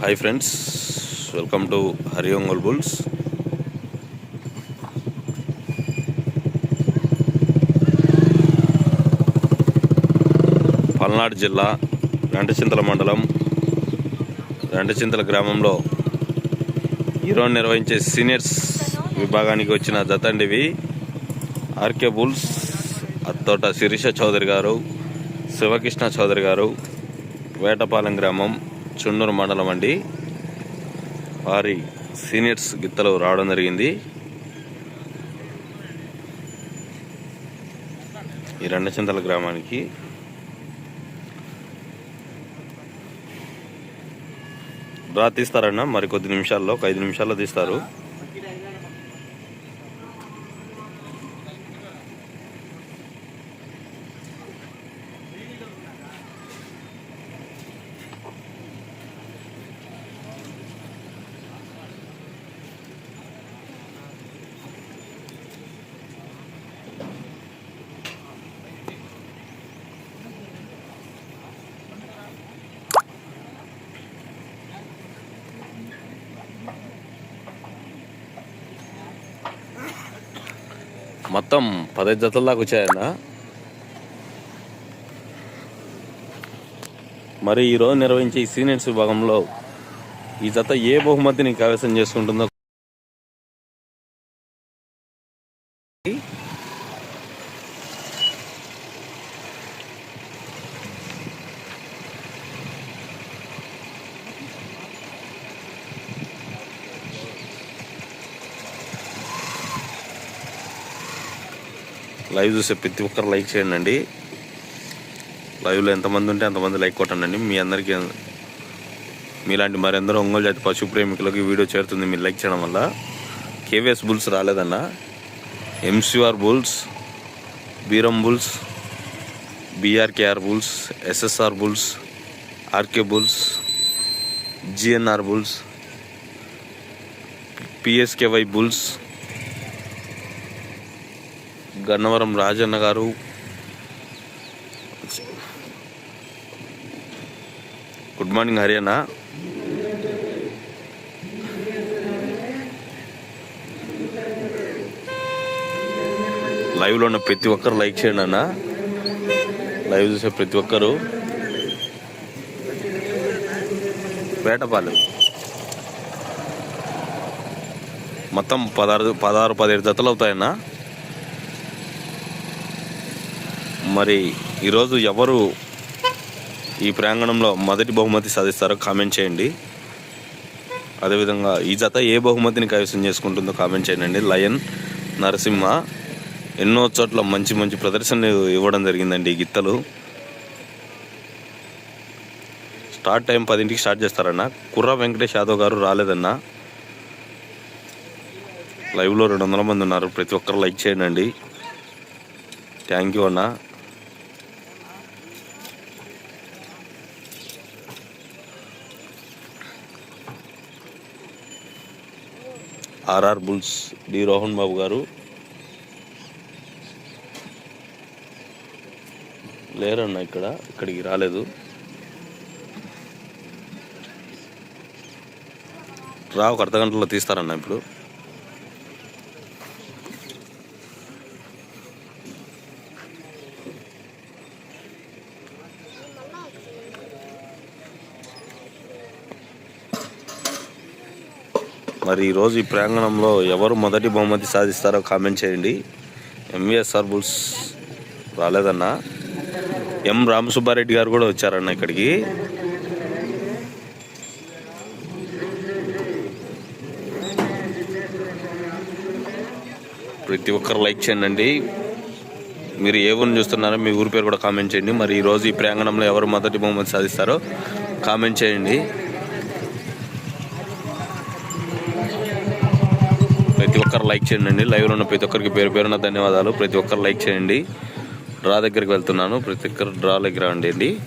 Hi friends welcome to Hari Ongole bulls Palnadu జిల్లా రెంటచింతల మండలం రెంటచింతల గ్రామంలో ఈరోజు నిర్వహించే సీనియర్స్ విభాగానికి వచ్చిన జతండివి ఆర్కే బుల్స్ అత్తోట శిరీష చౌదరి గారు శివకృష్ణ చౌదరి గారు వేటపాలెం గ్రామం చుండూరు మండలం అండి. వారి సీనియర్స్ గిత్తలు రావడం జరిగింది. ఈ రెండచింతల గ్రామానికి డ్రా తీస్తారన్న మరి కొద్ది నిమిషాల్లో ఒక ఐదు నిమిషాల్లో తీస్తారు. మొత్తం పదహైదు జతల దాకా వచ్చాయన్న. మరి ఈరోజు నిర్వహించే ఈ సీనియర్స్ విభాగంలో ఈ జత ఏ బహుమతిని కైవసం చేసుకుంటుందో లైవ్ చూసే ప్రతి ఒక్కరు లైక్ చేయండి అండి లైవ్లో ఎంతమంది ఉంటే అంతమంది లైక్ కొట్టండి మీ అందరికీ మీలాంటి మరెందరో ఒంగోలు జాతి పశు ప్రేమికులకు ఈ వీడియో చేరుతుంది. మీరు లైక్ చేయడం వల్ల KVS bulls రాలేదన్న. MCR bulls Beeram bulls BRKR bulls SSR bulls RK bulls GNR bulls PSKY bulls Gannavaram Rajanna గారు. Good morning Haryana. లైవ్లో ఉన్న ప్రతి ఒక్కరు లైక్ చేయండి అన్న. లైవ్ చూసే ప్రతి ఒక్కరు. వేటపాలెం. మొత్తం పదహారు పదహారు పదిహేడు జతలు అవుతాయన్నా. మరి ఈరోజు ఎవరు ఈ ప్రాంగణంలో మొదటి బహుమతి సాధిస్తారో కామెంట్ చేయండి. అదేవిధంగా ఈ జత ఏ బహుమతిని కైవసం చేసుకుంటుందో కామెంట్ చేయండి. లయన్ నరసింహ ఎన్నో చోట్ల మంచి మంచి ప్రదర్శనలు ఇవ్వడం జరిగిందండి ఈ గిత్తలు. స్టార్ట్ టైం పదింటికి స్టార్ట్ చేస్తారన్న. కుర్ర వెంకటేష్ యాదవ్ గారు రాలేదన్న. లైవ్లో రెండు వందల మంది ఉన్నారు. ప్రతి ఒక్కరు లైక్ చేయండి. థ్యాంక్ యూ అన్నా. RR bulls D Rohan Babu గారు. లేరన్న ఇక్కడ ఇక్కడికి రాలేదు. రా ఒక అర్ధ గంటలో తీస్తారన్న ఇప్పుడు. మరి ఈరోజు ఈ ప్రాంగణంలో ఎవరు మొదటి బహుమతి సాధిస్తారో కామెంట్ చేయండి. ఎంవిఎస్ఆర్ బుల్స్ రాలేదన్న. ఎం రామసుబ్బారెడ్డి గారు కూడా వచ్చారన్న ఇక్కడికి. ప్రతి ఒక్కరు లైక్ చేయండి మీరు ఏ ఊరిని చూస్తున్నారో మీ ఊరి పేరు కూడా కామెంట్ చేయండి. మరి ఈరోజు ఈ ప్రాంగణంలో ఎవరు మొదటి బహుమతి సాధిస్తారో కామెంట్ చేయండి. ప్రతి ఒక్కరు లైక్ చేయండి. లైవ్లో ఉన్న ప్రతి ఒక్కరికి పేరు పేరున ధన్యవాదాలు. ప్రతి ఒక్కరు లైక్ చేయండి. డ్రా దగ్గరికి వెళ్తున్నాను. ప్రతి ఒక్కరు డ్రా దగ్గర అండి